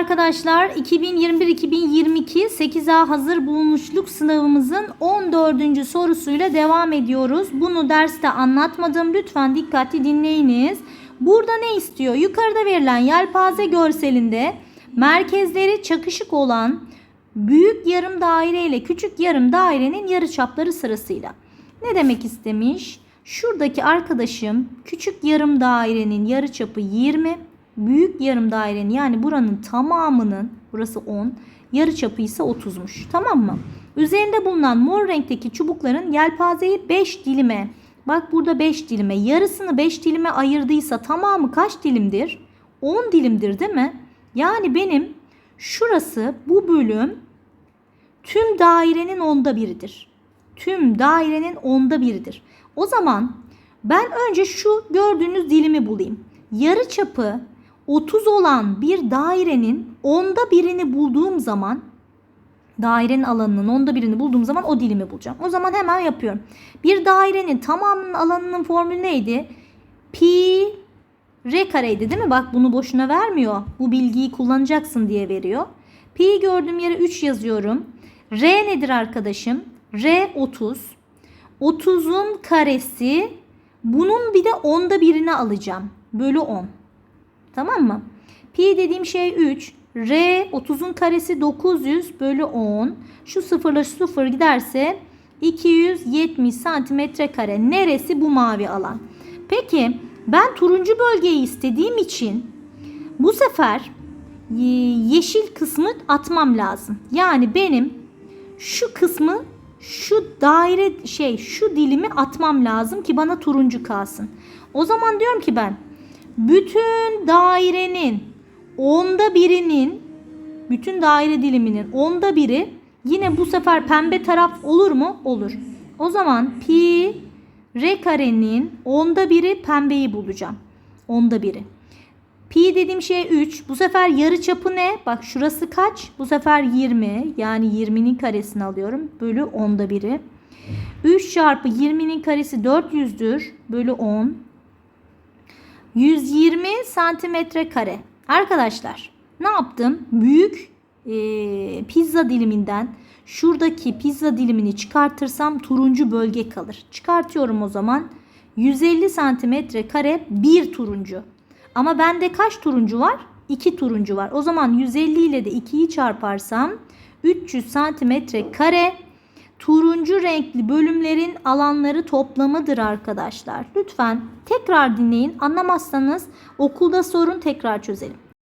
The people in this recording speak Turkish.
arkadaşlar 2021-2022 8A hazır bulunmuşluk sınavımızın 14. sorusuyla devam ediyoruz. Bunu derste anlatmadım. Lütfen dikkatli dinleyiniz. Burada ne istiyor? Yukarıda verilen yelpaze görselinde merkezleri çakışık olan büyük yarım daire ile küçük yarım dairenin yarıçapları sırasıyla. Ne demek istemiş? Şuradaki arkadaşım küçük yarım dairenin yarıçapı 20, büyük yarım dairenin yani buranın tamamının burası 10, yarıçapı ise 30'muş. Tamam mı? Üzerinde bulunan mor renkteki çubukların yelpazeyi 5 dilime Bak burada 5 dilime. Yarısını 5 dilime ayırdıysa tamamı kaç dilimdir? 10 dilimdir değil mi? Yani benim şurası bu bölüm tüm dairenin onda biridir. Tüm dairenin onda biridir. O zaman ben önce şu gördüğünüz dilimi bulayım. Yarı çapı 30 olan bir dairenin onda birini bulduğum zaman dairenin alanının onda birini bulduğum zaman o dilimi bulacağım. O zaman hemen yapıyorum. Bir dairenin tamamının alanının formülü neydi? Pi r kareydi değil mi? Bak bunu boşuna vermiyor. Bu bilgiyi kullanacaksın diye veriyor. Pi gördüğüm yere 3 yazıyorum. R nedir arkadaşım? R 30. 30'un karesi bunun bir de onda birini alacağım. Bölü 10. Tamam mı? Pi dediğim şey 3. R 30'un karesi 900 bölü 10. Şu sıfırla şu sıfır giderse 270 santimetre kare. Neresi bu mavi alan? Peki ben turuncu bölgeyi istediğim için bu sefer yeşil kısmı atmam lazım. Yani benim şu kısmı şu daire şey şu dilimi atmam lazım ki bana turuncu kalsın. O zaman diyorum ki ben bütün dairenin onda birinin bütün daire diliminin onda biri yine bu sefer pembe taraf olur mu? Olur. O zaman pi r karenin onda biri pembeyi bulacağım. Onda biri. Pi dediğim şey 3. Bu sefer yarı çapı ne? Bak şurası kaç? Bu sefer 20. Yani 20'nin karesini alıyorum. Bölü onda biri. 3 çarpı 20'nin karesi 400'dür. Bölü 10. 120 santimetre kare. Arkadaşlar ne yaptım? Büyük e, pizza diliminden şuradaki pizza dilimini çıkartırsam turuncu bölge kalır. Çıkartıyorum o zaman. 150 santimetre kare bir turuncu. Ama bende kaç turuncu var? 2 turuncu var. O zaman 150 ile de 2'yi çarparsam 300 santimetre kare turuncu renkli bölümlerin alanları toplamıdır arkadaşlar. Lütfen tekrar dinleyin. Anlamazsanız okulda sorun tekrar çözelim.